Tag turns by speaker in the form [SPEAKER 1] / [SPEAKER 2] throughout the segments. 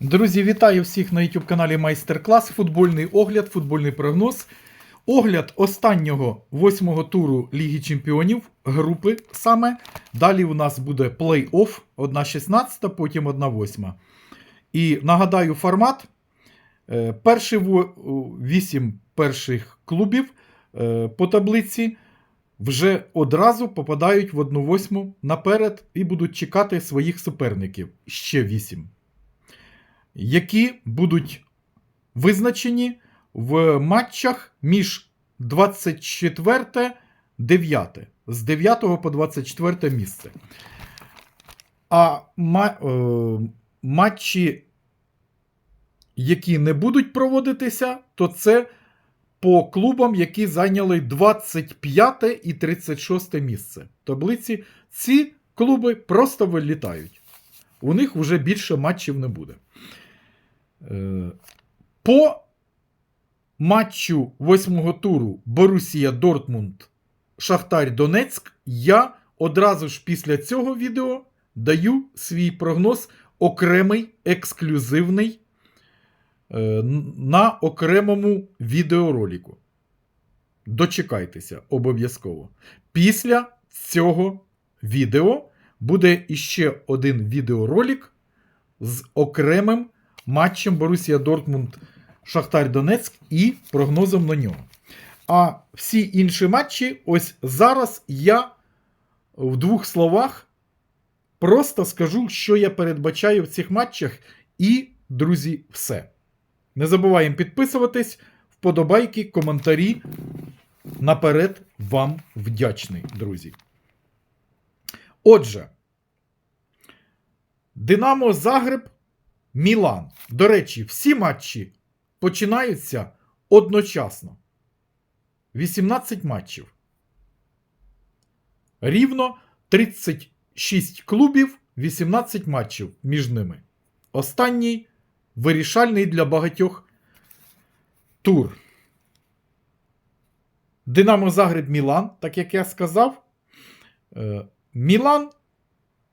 [SPEAKER 1] Друзі, вітаю всіх на YouTube каналі Майстер-клас. Футбольний огляд, футбольний прогноз. Огляд останнього восьмого туру Ліги Чемпіонів групи саме. Далі у нас буде плей-офф, 1-16, потім 1-8. І нагадаю формат. Е, Перші во- вісім перших клубів е, по таблиці вже одразу попадають в 1-8 наперед і будуть чекати своїх суперників. Ще вісім які будуть визначені в матчах між 24 9 з 9 по 24 місце. А ма- е, матчі, які не будуть проводитися, то це по клубам, які зайняли 25 і 36 місце. Таблиці ці клуби просто вилітають. У них вже більше матчів не буде. Е, По матчу восьмого туру Борусія Дортмунд Шахтар Донецьк я одразу ж після цього відео даю свій прогноз окремий, ексклюзивний е, на окремому відеоролику. Дочекайтеся обов'язково. Після цього відео буде іще один відеоролик з окремим матчем Борусія Дортмунд Шахтар Донецьк і прогнозом на нього. А всі інші матчі, ось зараз я в двох словах просто скажу, що я передбачаю в цих матчах. І, друзі, все. Не забуваємо підписуватись, вподобайки, коментарі. Наперед вам вдячний, друзі. Отже, Динамо Загреб Мілан. До речі, всі матчі починаються одночасно. 18 матчів. Рівно 36 клубів, 18 матчів між ними. Останній вирішальний для багатьох тур. Динамо Загреб Мілан, так як я сказав. Е, Мілан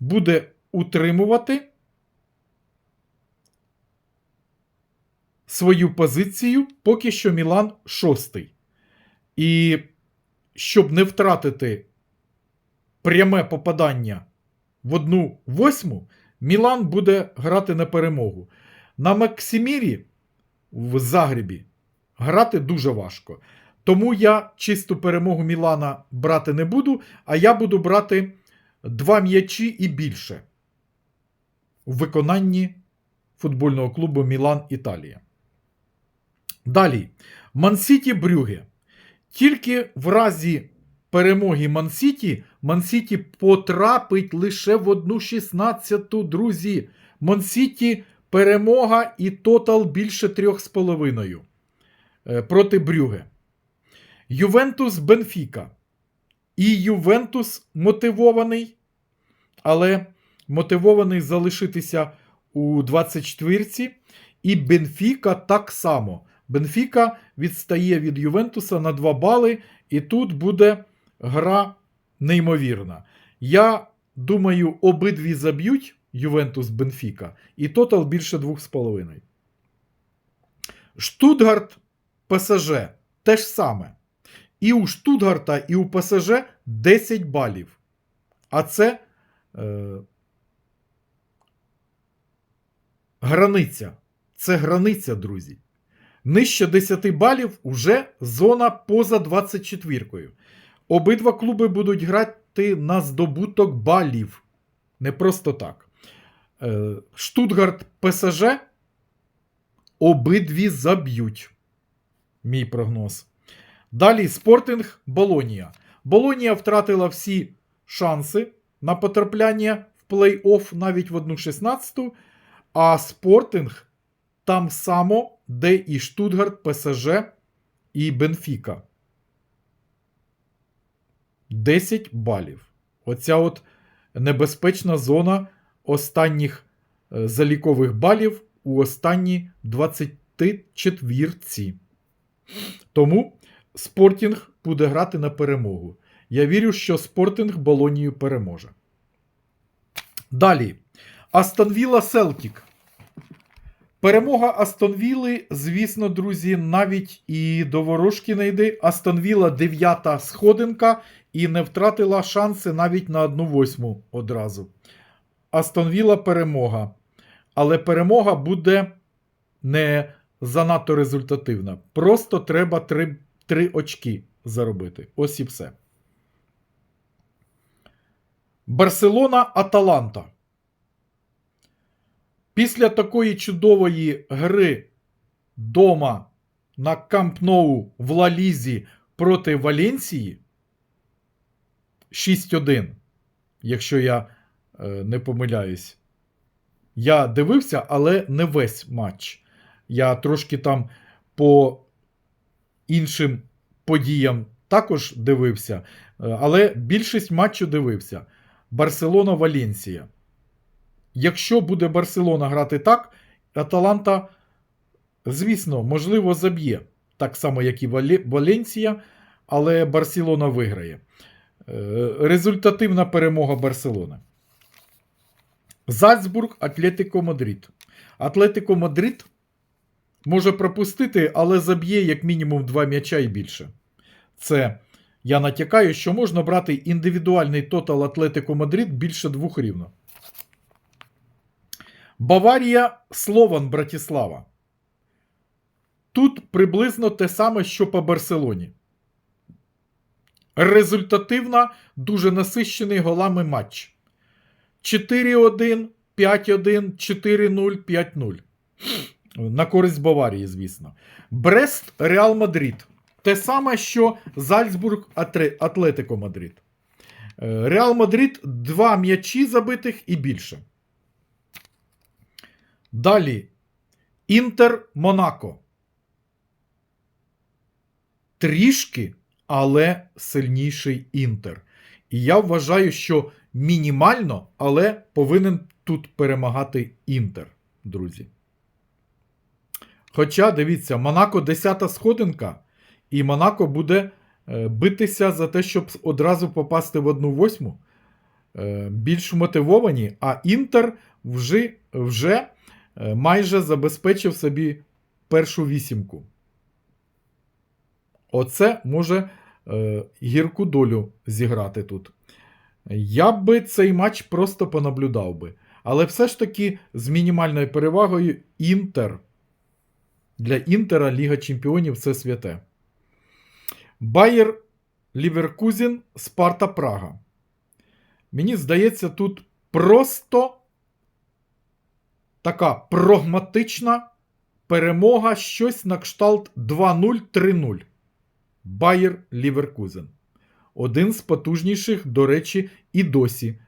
[SPEAKER 1] буде утримувати свою позицію, поки що Мілан шостий. І щоб не втратити пряме попадання в одну восьму, Мілан буде грати на перемогу. На Максимірі в Загребі грати дуже важко. Тому я чисту перемогу Мілана брати не буду, а я буду брати два м'ячі і більше в виконанні футбольного клубу Мілан Італія. Далі. Мансіті Брюге. Тільки в разі перемоги Мансіті, Мансіті потрапить лише в одну 16-ту, друзі. Мансіті перемога і тотал більше 3,5 е, проти Брюге. Ювентус Бенфіка. І Ювентус мотивований, але мотивований залишитися у 24-ці. І Бенфіка так само. Бенфіка відстає від Ювентуса на 2 бали, і тут буде гра неймовірна. Я думаю, обидві заб'ють Ювентус Бенфіка, і тотал більше 2,5. Штутгарт ПСЖ те ж саме. І у Штутгарта, і у ПСЖ 10 балів. А це е, границя. Це границя, друзі. Нижче 10 балів уже зона поза 24-кою. Обидва клуби будуть грати на здобуток балів. Не просто так. Е, Штутгарт ПСЖ обидві заб'ють. Мій прогноз. Далі Спортинг Болонія. Болонія втратила всі шанси на потрапляння в плей-офф навіть в 1-16, а Спортинг там само, де і Штутгарт, ПСЖ і Бенфіка. 10 балів. Оця от небезпечна зона останніх е, залікових балів у останній 24-ці. Тому Спортінг буде грати на перемогу. Я вірю, що Спортинг Болонію переможе. Далі. Астон Вілла Селтік. Перемога Астонвіли, звісно, друзі, навіть і до ворожки не йде. Астонвіла дев'ята сходинка і не втратила шанси навіть на одну восьму одразу. Астонвіла перемога. Але перемога буде не занадто результативна. Просто треба три, три очки заробити. Ось і все. Барселона Аталанта. Після такої чудової гри дома на Камп Ноу в Лалізі проти Валенсії 6-1, якщо я е, не помиляюсь. Я дивився, але не весь матч. Я трошки там по іншим подіям також дивився, е, але більшість матчу дивився. Барселона Валенсія. Якщо буде Барселона грати так, Аталанта, звісно, можливо, заб'є. Так само, як і Валенсія, але Барселона виграє. Е, Результативна перемога Барселони. Зальцбург, Атлетико Мадрид. Атлетико Мадрид може пропустити, але заб'є як мінімум два м'яча і більше. Це я натякаю, що можна брати індивідуальний тотал Атлетико Мадрид більше двох рівно. Баварія Слован Братіслава. Тут приблизно те саме, що по Барселоні. Результативна, дуже насищений голами матч. 4-1, 5-1, 4-0, 5-0. На користь Баварії, звісно. Брест Реал Мадрид. Те саме, що Зальцбург Атлетико Мадрид. Е, Реал Мадрид два м'ячі забитих і більше. Далі. Інтер Монако. Трішки, але сильніший Інтер. І я вважаю, що мінімально, але повинен тут перемагати Інтер, друзі. Хоча, дивіться, Монако 10 сходинка, і Монако буде е, битися за те, щоб одразу попасти в одну восьму. Е, більш мотивовані, а Інтер вже, вже майже забезпечив собі першу вісімку. Оце може е, гірку долю зіграти тут. Я би цей матч просто понаблюдав би. Але все ж таки з мінімальною перевагою Інтер. Для Інтера Ліга Чемпіонів це святе. Байер Ліверкузен Спарта Прага. Мені здається, тут просто така прагматична перемога, щось на кшталт 2-0-3-0. Байер Ліверкузен. Один з потужніших, до речі, і досі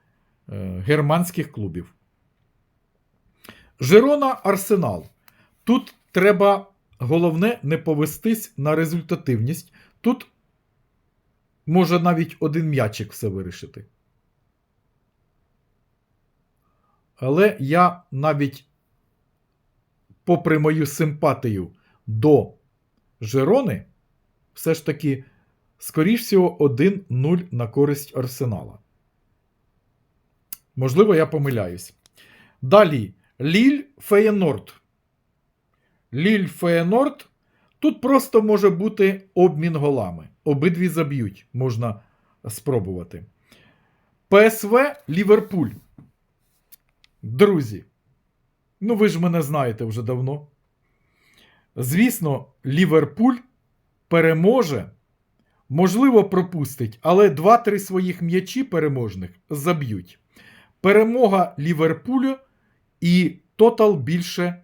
[SPEAKER 1] е, германських клубів. Жерона Арсенал. Тут треба головне не повестись на результативність. Тут може навіть один м'ячик все вирішити. Але я навіть, попри мою симпатію до Жерони, все ж таки, скоріш всього, 1-0 на користь Арсенала. Можливо, я помиляюсь. Далі Ліль Феєнорд. Ліль Феєнорд. Тут просто може бути обмін голами. Обидві заб'ють, можна спробувати. ПСВ Ліверпуль. Друзі. Ну, ви ж мене знаєте вже давно. Звісно, Ліверпуль переможе, можливо, пропустить, але 2-3 своїх м'ячі переможних заб'ють. Перемога Ліверпулю і тотал більше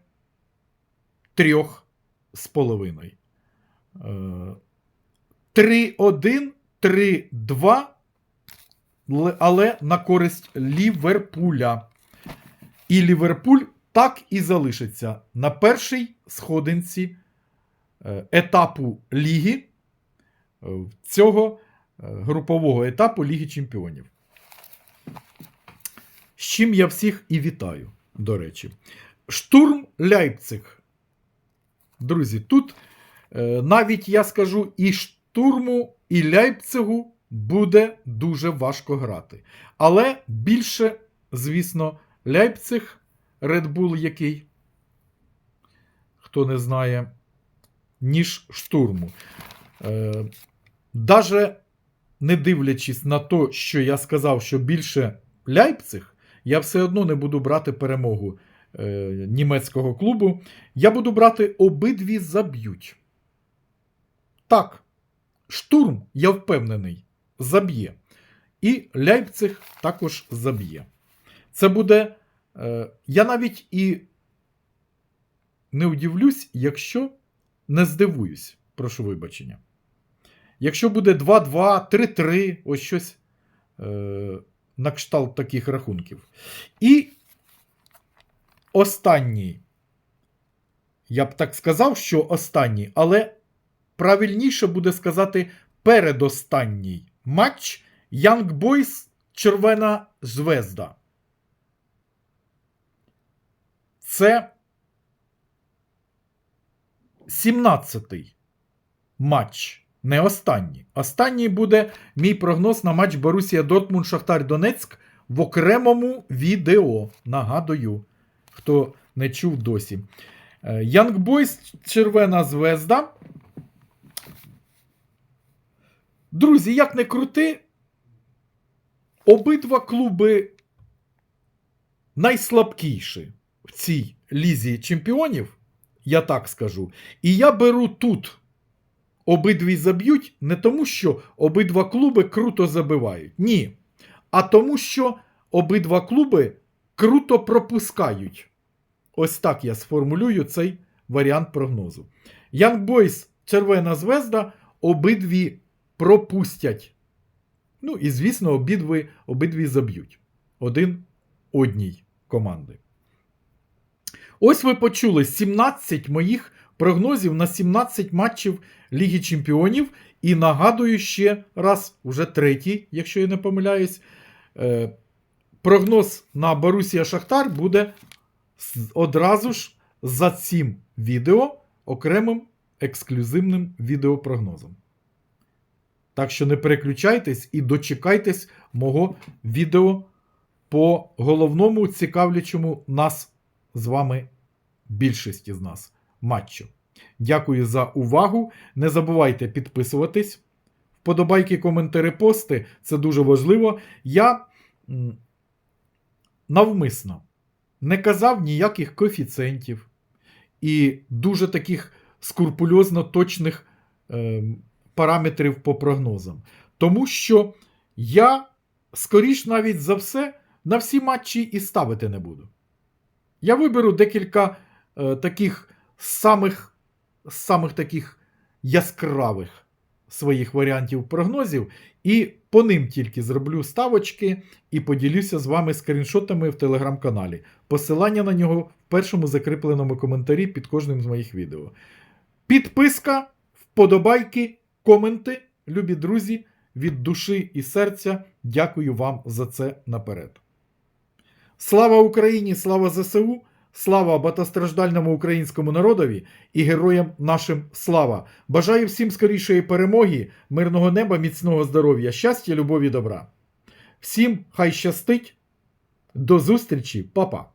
[SPEAKER 1] трьох з половиною. Е, 3-1, 3-2, але на користь Ліверпуля. І Ліверпуль так і залишиться на першій сходинці е, етапу Ліги е, цього е, групового етапу Ліги Чемпіонів. З чим я всіх і вітаю, до речі. Штурм Ляйпциг. Друзі, тут навіть я скажу і штурму, і Ляйпцигу буде дуже важко грати. Але більше, звісно, Red Bull який. хто не знає, ніж штурму. Е, даже не дивлячись на те, що я сказав, що більше Ляйпциг, я все одно не буду брати перемогу е, німецького клубу. Я буду брати обидві заб'ють. Так, штурм, я впевнений, заб'є. І Ляйпциг також заб'є. Це буде. Е, я навіть і не удивлюсь, якщо не здивуюсь. Прошу вибачення. Якщо буде 2-2, 3-3, ось щось е, на кшталт таких рахунків. І останній. Я б так сказав, що останній, але правильніше буде сказати передостанній матч Young Boys Червона Звезда. Це 17-й матч. Не останній. Останній буде мій прогноз на матч Борусія Дортмунд Шахтар Донецьк в окремому відео. Нагадую, хто не чув досі. Е, Young Boys Червона Звезда. Друзі, як не крути, обидва клуби найслабкіші в цій лізі чемпіонів, я так скажу. І я беру тут обидві заб'ють не тому, що обидва клуби круто забивають. Ні. А тому, що обидва клуби круто пропускають. Ось так я сформулюю цей варіант прогнозу. Young Boys Червона Звезда обидві пропустять. Ну і, звісно, обидві, обидві заб'ють. Один одній команди. Ось ви почули 17 моїх прогнозів на 17 матчів Ліги Чемпіонів. І нагадую ще раз, уже третій, якщо я не помиляюсь, е, прогноз на Борусія Шахтар буде одразу ж за цим відео окремим ексклюзивним відеопрогнозом. Так що не переключайтесь і дочекайтесь мого відео по головному цікавлячому нас з вами більшості з нас матчу. Дякую за увагу. Не забувайте підписуватись. Вподобайки, коментарі, пости це дуже важливо. Я навмисно не казав ніяких коефіцієнтів і дуже таких скрупульозно точних е, параметрів по прогнозам. Тому що я, скоріш навіть за все, на всі матчі і ставити не буду. Я виберу декілька е, таких самих, самих таких яскравих своїх варіантів прогнозів, і по ним тільки зроблю ставочки і поділюся з вами скріншотами в телеграм-каналі. Посилання на нього в першому закріпленому коментарі під кожним з моїх відео. Підписка, вподобайки, коменти, любі друзі, від душі і серця. Дякую вам за це наперед. Слава Україні! Слава ЗСУ! Слава багатостраждальному українському народові і героям нашим слава! Бажаю всім скорішої перемоги, мирного неба, міцного здоров'я, щастя, любові, добра. Всім хай щастить. До зустрічі, папа!